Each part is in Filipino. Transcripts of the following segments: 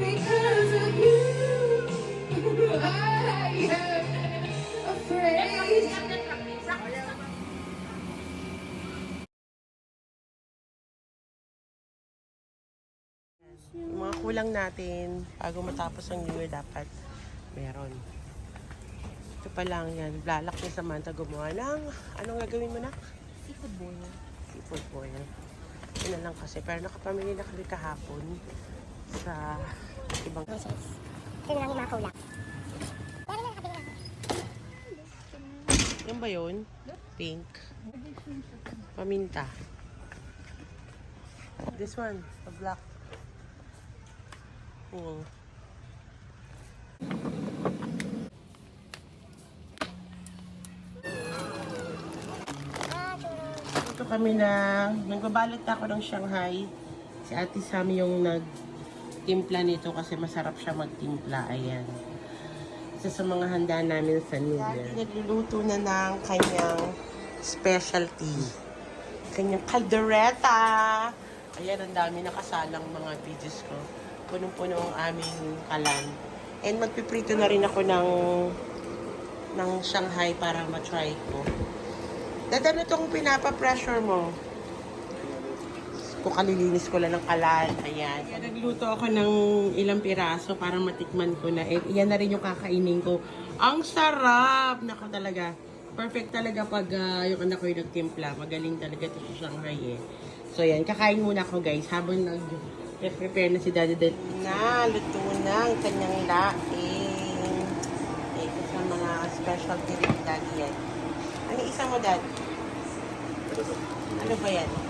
Yung mga kulang natin, bago matapos ang New Year, dapat meron. Ito pa lang yan. Blalak ni Samantha gumawa ng, anong gagawin mo na? Seafood bowl. Seafood boil. Yun na lang kasi. Pero nakapamili na kami kahapon sa ibang... Process. Kaya lang yung mga kulang. Pero lang nakabili na. Yan ba yun? Pink. Paminta. This one, the black. Oo. Churro. Ito kami na, nagbabalot ako ng Shanghai. Si Ate Sam yung nagtimpla nito kasi masarap siya magtimpla. Ayan. Isa sa mga handa namin sa New Year. Nagluluto na ng kanyang specialty. Kanyang kaldereta. Ayan, ang dami nakasalang mga videos ko. Punong-puno ang aming kalan. And magpiprito na rin ako ng ng Shanghai para matry ko. Dad, ano itong pinapa-pressure mo? Kung kalilinis ko lang ng kalan. Ayan. Nagluto ako ng ilang piraso para matikman ko na. Eh, yan na rin yung kakainin ko. Ang sarap! Naka talaga. Perfect talaga pag ah, yung anak ko yung nagtimpla. Magaling talaga ito sa Shanghai eh. So yan, kakain muna ako guys. Habang nag-prepare na si Daddy Dad. Na, luto na ang kanyang laing. Eh, sa mga specialty rin Daddy yan. Ano isa mo, Dad? Ano ba yan?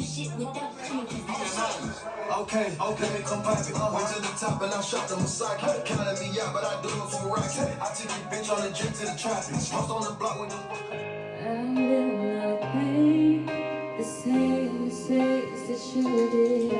doon. Okay, okay, come pop it. Went to the top and I shot the Masaki. Counted me out, but I do it for racks. I took your bitch on the jet to the tropics. Hopped on the block with the. And in the pain, the same mistakes that you did,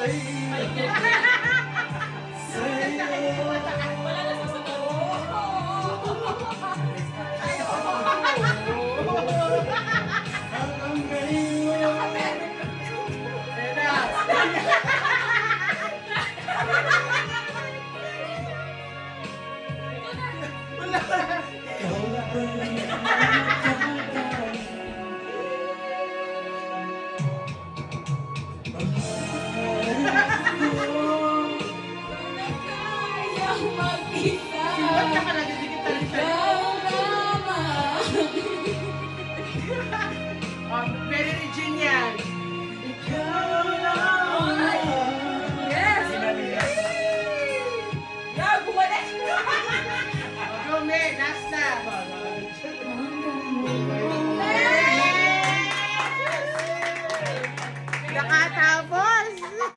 Wala. Ikaw na? kang mag-isa. Ba't ka pala didikit tayo oh, sa'yo? Ikaw yan.